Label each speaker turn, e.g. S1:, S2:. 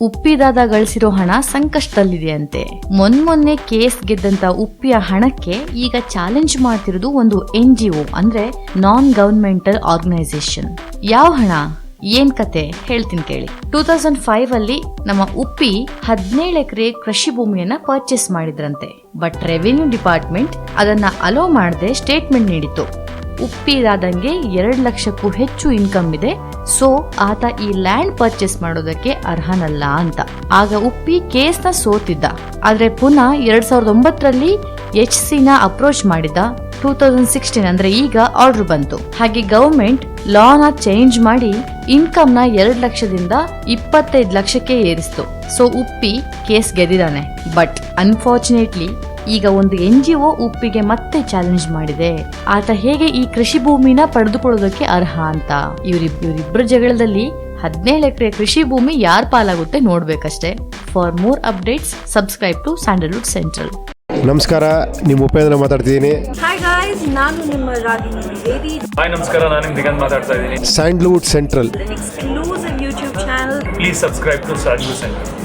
S1: ಉಪ್ಪಿದಾದ ಗಳಿಸಿರೋ ಹಣ ಸಂಕಷ್ಟದಲ್ಲಿದೆಯಂತೆ. ಮೊನ್ಮೊನ್ನೆ ಕೇಸ್ ಗೆದ್ದಂತ ಉಪ್ಪಿಯ ಹಣಕ್ಕೆ ಈಗ ಚಾಲೆಂಜ್ ಮಾಡ್ತಿರೋದು ಒಂದು ಎನ್ ಜಿ ಒ ಅಂದ್ರೆ ನಾನ್ ಗವರ್ಮೆಂಟಲ್ ಆರ್ಗನೈಸೇಷನ್ ಯಾವ ಹಣ? ಏನ್ ಕತೆ? ಹೇಳ್ತೀನಿ ಕೇಳಿ. ಟೂ ತೌಸಂಡ್ ಫೈವ್ ಅಲ್ಲಿ ನಮ್ಮ ಉಪ್ಪಿ ಹದಿನೇಳು ಎಕರೆ ಕೃಷಿ ಭೂಮಿಯನ್ನ ಪರ್ಚೇಸ್ ಮಾಡಿದ್ರಂತೆ. ಬಟ್ ರೆವಿನ್ಯೂ ಡಿಪಾರ್ಟ್ಮೆಂಟ್ ಅದನ್ನ ಅಲೋ ಮಾಡದೆ ಸ್ಟೇಟ್ಮೆಂಟ್ ನೀಡಿತು ಉಪ್ಪಿದಾದಂಗೆ ಎರಡು ಲಕ್ಷಕ್ಕೂ ಹೆಚ್ಚು ಇನ್ಕಮ್ ಇದೆ. ಸೊ ಆತ ಈ ಲ್ಯಾಂಡ್ ಪರ್ಚೇಸ್ ಮಾಡೋದಕ್ಕೆ ಅರ್ಹನಲ್ಲ ಅಂತ. ಆಗ ಉಪ್ಪಿ ಕೇಸ್ನ ಸೋತಿದ್ದ. ಆದ್ರೆ ಪುನಃ ಎರಡ್ ಸಾವಿರದ ಒಂಬತ್ತರಲ್ಲಿ ಎಚ್ ಸಿ ನ ಅಪ್ರೋಚ್ ಮಾಡಿದ ಟೂ ತೌಸಂಡ್ ಸಿಕ್ಸ್ಟೀನ್ ಅಂದ್ರೆ ಈಗ ಆರ್ಡರ್ ಬಂತು. ಹಾಗೆ ಗವರ್ಮೆಂಟ್ನ ಚೇಂಜ್ ಮಾಡಿ ಇನ್ಕಮ್ನ ಎರಡ್ ಲಕ್ಷದಿಂದ ಇಪ್ಪತ್ತೈದು ಲಕ್ಷಕ್ಕೆ ಏರಿಸ್ತು. ಸೊ ಉಪ್ಪಿ ಕೇಸ್ ಗೆದ್ದಿದ್ದಾನೆ. ಬಟ್ ಅನ್ಫಾರ್ಚುನೇಟ್ಲಿ ಈಗ ಒಂದು ಎನ್ ಜಿ ಒ ಉಪ್ಪಿಗೆ ಮತ್ತೆ ಚಾಲೆಂಜ್ ಮಾಡಿದೆ. ಆತ ಹೇಗೆ ಈ ಕೃಷಿ ಭೂಮಿನ ಪಡೆದುಕೊಳ್ಳೋದಕ್ಕೆ ಅರ್ಹ ಅಂತ? ಇವರಿಬ್ ಇವರಿಬ್ಬರ ಜಗಳದಲ್ಲಿ ಹದಿನೇಳು ಎಕರೆ ಕೃಷಿ ಭೂಮಿ ಯಾರ್ ಪಾಲಾಗುತ್ತೆ ನೋಡ್ಬೇಕಷ್ಟೇ. For more updates subscribe to Sandalwood Central
S2: ನಮಸ್ಕಾರ ನಿಮ್ಮ ಉಪೇಂದ್ರ ಮಾತಾಡ್ತಿದ್ದೀನಿ.
S3: ಹಾಯ್ ಗಾಯ್ಸ್ ನಾನು ನಿಮ್ಮ ರಾಗಿಣಿ
S4: ಹಾಯ್ ನಮಸ್ಕಾರ ನಾನು ನಿಮ್ ದಿಗಂತ್ ಮಾತಾಡ್ತಾ ಇದ್ದೀನಿ.
S2: Sandalwood Central
S3: exclusive YouTube channel
S4: please subscribe to Sandalwood center